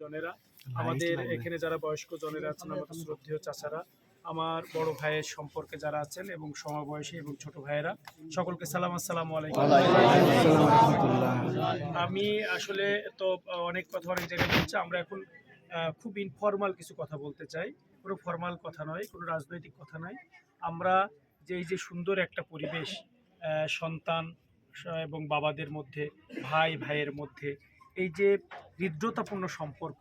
জনেরা। আমাদের এখানে যারা বয়স্ক জনেরা আছেন আমাদের শ্রদ্ধেয় চাচারা আমার বড় ভাইয়ের সম্পর্কে যারা আছেন এবং সমবয়সী এবং ছোট ভাইয়েরা সকলকে সালাম আসসালামু আলাইকুম। আমি আসলে তো অনেক কথা অনেক জায়গায় বলছি আমরা এখন খুব ইনফর্মাল কিছু কথা বলতে চাই। কোনো ফর্মাল কথা নয় কোনো রাজনৈতিক কথা নয়। আমরা যে এই যে সুন্দর একটা পরিবেশ সন্তান এবং বাবাদের মধ্যে ভাই ভাইয়ের মধ্যে এই যে হৃদ্রতাপূর্ণ সম্পর্ক।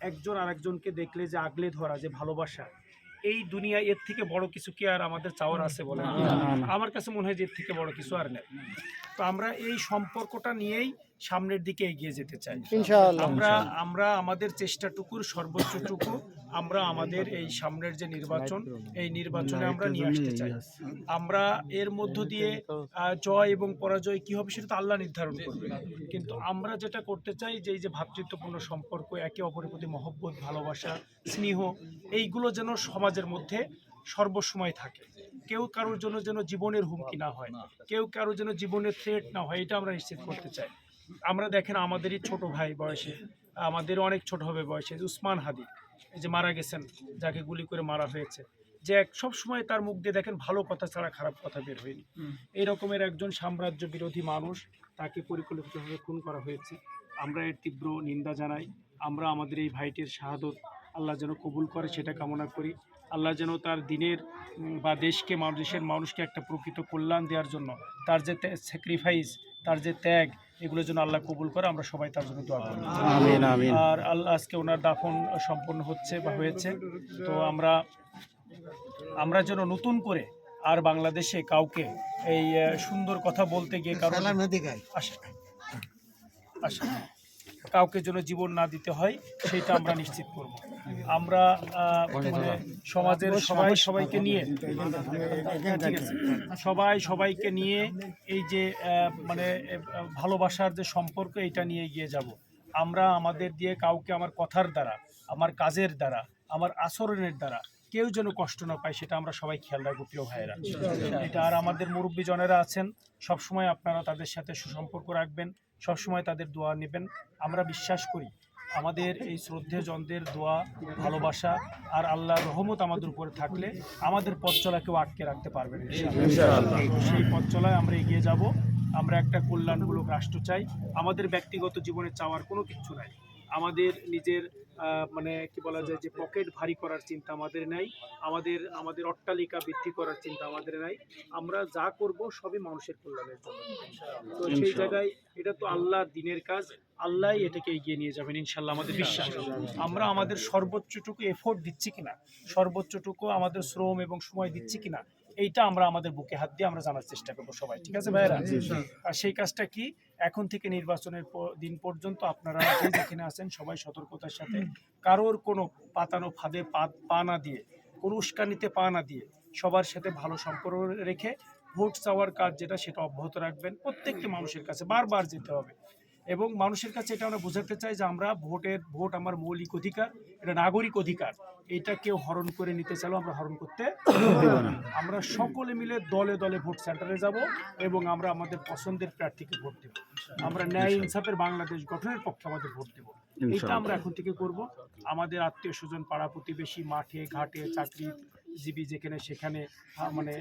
একজন আরেকজনকে দেখলে যে আগলে ধরা যে ভালোবাসা এই দুনিয়া এর থেকে বড় কিছু কি আর আমাদের চাওয়ার আছে বলে আমার কাছে মনে হয় যে এর থেকে বড় কিছু আর নেই। তো আমরা এই সম্পর্কটা নিয়েই সামনের দিকে এগিয়ে যেতে চাই। আমরা আমরা আমাদের চেষ্টাটুকুর সর্বোচ্চটুকু আমরা আমাদের এই সামনের যে নির্বাচন এই নির্বাচনে আমরা নিয়ে আসতে চাই। আমরা এর মধ্য দিয়ে জয় এবং পরাজয় কি হবে সেটা তো আল্লাহ নির্ধারণ করবে। কিন্তু আমরা যেটা করতে চাই যে এই যে ভ্রাতৃত্বপূর্ণ সম্পর্ক একে অপরের প্রতি মহব্বত ভালোবাসা স্নেহ এইগুলো যেন সমাজের মধ্যে সর্বসময় থাকে। কেউ কারোর জন্য যেন জীবনের হুমকি না হয় কেউ কারোর যেন জীবনের থ্রেট না হয় এটা আমরা নিশ্চিত করতে চাই। আমরা দেখেন আমাদেরই ছোট ভাই বয়সে আমাদের অনেক ছোট হবে বয়সে উসমান হাদি। এই যে মারা গেছেন যাকে গুলি করে মারা হয়েছে যে এক সব সময় তার মুখ দিয়ে দেখেন ভালো কথা ছাড়া খারাপ কথা বের হয়নি। এই রকমের একজন সাম্রাজ্য বিরোধী মানুষ তাকে পরিকল্পিতভাবে খুন করা হয়েছে। আমরা এর তীব্র নিন্দা জানাই। আমরা আমাদের এই ভাইটির শাহাদত আল্লাহ যেন কবুল করে সেটা কামনা করি। আল্লাহ যেন তার দিনের বা দেশকে মানুষ- দেশের মানুষকে একটা প্রকৃত কল্যাণ দেওয়ার জন্য তার যে স্যাক্রিফাইস তার যে ত্যাগ এগুলো যেন আল্লাহ কবুল করে আমরা সবাই তার জন্য দোয়া করি। আমিন আমিন। আর আল্লাহ আজকে ওনার দাফন সম্পন্ন হচ্ছে বা হয়েছে। তো আমরা আমরা যেন নতুন করে আর বাংলাদেশে কাউকে এই সুন্দর কথা বলতে গিয়ে কারণ কাউকে যেন জীবন না দিতে হয় সেটা আমরা নিশ্চিত করব। আমরা মানে সমাজের সবাই সবাইকে নিয়ে। সবাই সবাইকে নিয়ে এই যে মানে ভালোবাসার যে সম্পর্ক এটা নিয়ে এগিয়ে যাব। আমরা আমাদের দিয়ে কাউকে আমার কথার দ্বারা আমার কাজের দ্বারা আমার আচরণের দ্বারা কেউ যেন কষ্ট না পায় সেটা আমরা সবাই খেয়াল রাখব প্রিয় ভাইয়েরা। এটা আর আমাদের মুরব্বী জনেরা আছেন সবসময় আপনারা তাদের সাথে সুসম্পর্ক রাখবেন সবসময় তাদের দোয়া নেবেন। আমরা বিশ্বাস করি আমাদের এই শ্রদ্ধে জনদের দোয়া ভালোবাসা আর আল্লাহর রহমত আমাদের উপরে থাকলে আমাদের পথ চলা কেউ আটকে রাখতে পারবেন সেই পথ চলায় আমরা এগিয়ে যাব। আমরা একটা কল্যাণমূলক রাষ্ট্র চাই। আমাদের ব্যক্তিগত জীবনে চাওয়ার কোনো কিছু নাই। আমাদের নিজের মানে কি বলা যায় যে পকেট ভারী করার চিন্তা আমাদের নাই আমাদের আমাদের অট্টালিকা বৃদ্ধি করার চিন্তা আমাদের নাই। আমরা যা করব সবই মানুষের কল্যাণের জন্য। তো সেই জায়গায় এটা তো আল্লাহ দিনের কাজ আল্লাহ এটাকে এগিয়ে নিয়ে যাবেন ইনশাল্লাহ আমাদের বিশ্বাস। আমরা আমাদের সর্বোচ্চটুকু এফোর্ট দিচ্ছি কিনা? সর্বোচ্চটুকু আমাদের শ্রম এবং সময় দিচ্ছি কিনা? এইটা আমরা আমাদের বুকে হাত দিয়ে আমরা জানার চেষ্টা করব সবাই ঠিক আছে ভাইরা আর সেই কাজটা কি? এখন থেকে নির্বাচনের দিন পর্যন্ত আপনারা যেখানে আছেন সবাই সতর্কতার সাথে কারোর কোনো পাতানো ফাঁদে পা পা না দিয়ে কোনো উস্কানিতে পা না দিয়ে সবার সাথে ভালো সম্পর্ক রেখে ভোট চাওয়ার কাজ যেটা সেটা অব্যাহত রাখবেন। প্রত্যেকটি মানুষের কাছে বারবার যেতে হবে। এবং মানুষের কাছে এটা আমরা বোঝাতে চাই যে আমরা ভোটের ভোট আমার মৌলিক অধিকার এটা নাগরিক অধিকার। এটা কেউ হরণ করে নিতে চাইলেও আমরা হরণ করতে। আমরা সকলে মিলে দলে দলে ভোট সেন্টারে যাব এবং আমরা আমাদের পছন্দের প্রার্থীকে ভোট দেব। আমরা ন্যায় ইনসাফের বাংলাদেশ গঠনের পক্ষে আমাদের ভোট দেব। এটা আমরা এখন থেকে করব। আমাদের আত্মীয় স্বজন পাড়া প্রতিবেশী মাঠে ঘাটে চাকরি জীবী যেখানে সেখানে মানে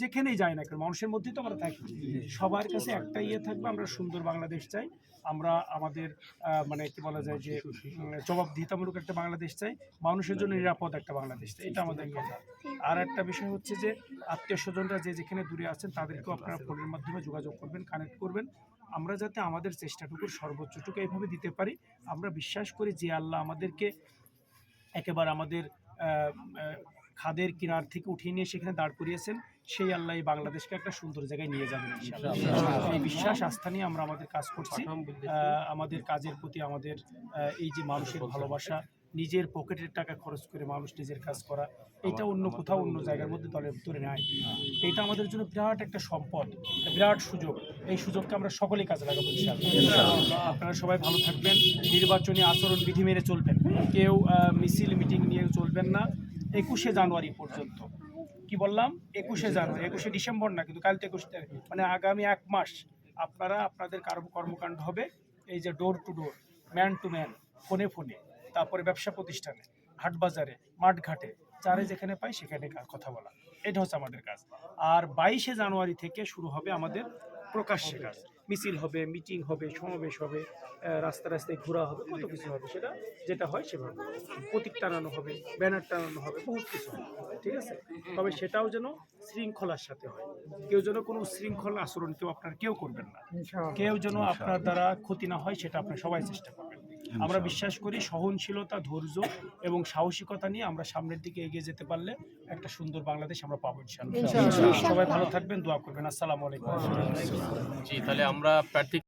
যেখানেই যায় না কেন, মানুষের মধ্যেই তো আমরা থাকি। সবার কাছে একটা ইয়ে থাকবে, আমরা সুন্দর বাংলাদেশ চাই। আমরা আমাদের মানে কি বলা যায় যে জবাবদিহিতামূলক একটা বাংলাদেশ চাই, মানুষের জন্য নিরাপদ একটা বাংলাদেশ চাই, এটা আমাদের কথা। আর একটা বিষয় হচ্ছে যে, আত্মীয় স্বজনরা যে যেখানে দূরে আছেন, তাদেরকেও আপনারা ফোনের মাধ্যমে যোগাযোগ করবেন, কানেক্ট করবেন। আমরা যাতে আমাদের চেষ্টাটুকু সর্বোচ্চটুকু এইভাবে দিতে পারি, আমরা বিশ্বাস করি যে আল্লাহ আমাদেরকে একেবারে আমাদের খাদের কিনার থেকে উঠিয়ে নিয়ে সেখানে দাঁড় করিয়েছেন সেই আল্লাহ বাংলাদেশকে একটা সুন্দর জায়গায় নিয়ে যাবেন এই বিশ্বাস আস্থা নিয়ে আমরা আমাদের কাজ করছি। আমাদের কাজের প্রতি আমাদের এই যে মানুষের ভালোবাসা নিজের পকেটের টাকা খরচ করে মানুষ নিজের কাজ করা এটা অন্য কোথাও অন্য জায়গার মধ্যে দলের ভিতরে নেয় এটা আমাদের জন্য বিরাট একটা সম্পদ বিরাট সুযোগ। এই সুযোগকে আমরা সকলেই কাজে লাগাবো। আপনারা সবাই ভালো থাকবেন নির্বাচনী আচরণ বিধি মেনে চলবেন। কেউ মিছিল মিটিং নিয়ে চলবেন না। একুশে জানুয়ারি পর্যন্ত। কি বললাম? একুশে জানুয়ারি, একুশে ডিসেম্বর না, কিন্তু কাল তো একুশে তারিখ। মানে আগামী এক মাস আপনারা আপনাদের কার্ম- কর্মকাণ্ড হবে এই যে door to door man to man ফোনে ফোনে, তারপরে ব্যবসা প্রতিষ্ঠানে, হাট বাজারে, মাঠ ঘাটে চারে যেখানে পাই সেখানে কথা বলা। এটা হচ্ছে আমাদের কাজ। আর বাইশে জানুয়ারি থেকে শুরু হবে আমাদের প্রকাশ্যে কাজ। মিছিল হবে মিটিং হবে সমাবেশ হবে রাস্তা রাস্তায় ঘোরা হবে কত কিছু হবে সেটা যেটা হয় সেভাবে প্রতীক টানানো হবে ব্যানার টানানো হবে বহুত কিছু হবে ঠিক আছে? তবে সেটাও যেন শৃঙ্খলার সাথে হয়। কেউ যেন কোনো শৃঙ্খলা আচরণ কেউ আপনার কেউ করবেন না। কেউ যেন আপনার দ্বারা ক্ষতি না হয় সেটা আপনার সবাই চেষ্টা করবেন আমরা বিশ্বাস করি সহনশীলতা ধৈর্য এবং সাহসিকতা নিয়ে আমরা সামনের দিকে এগিয়ে যেতে পারলে একটা সুন্দর বাংলাদেশ আমরা পাবো ইনশাআল্লাহ। সবাই ভালো থাকবেন দোয়া করবেন। আসসালামু আলাইকুম। জি তাহলে আমরা প্রার্থী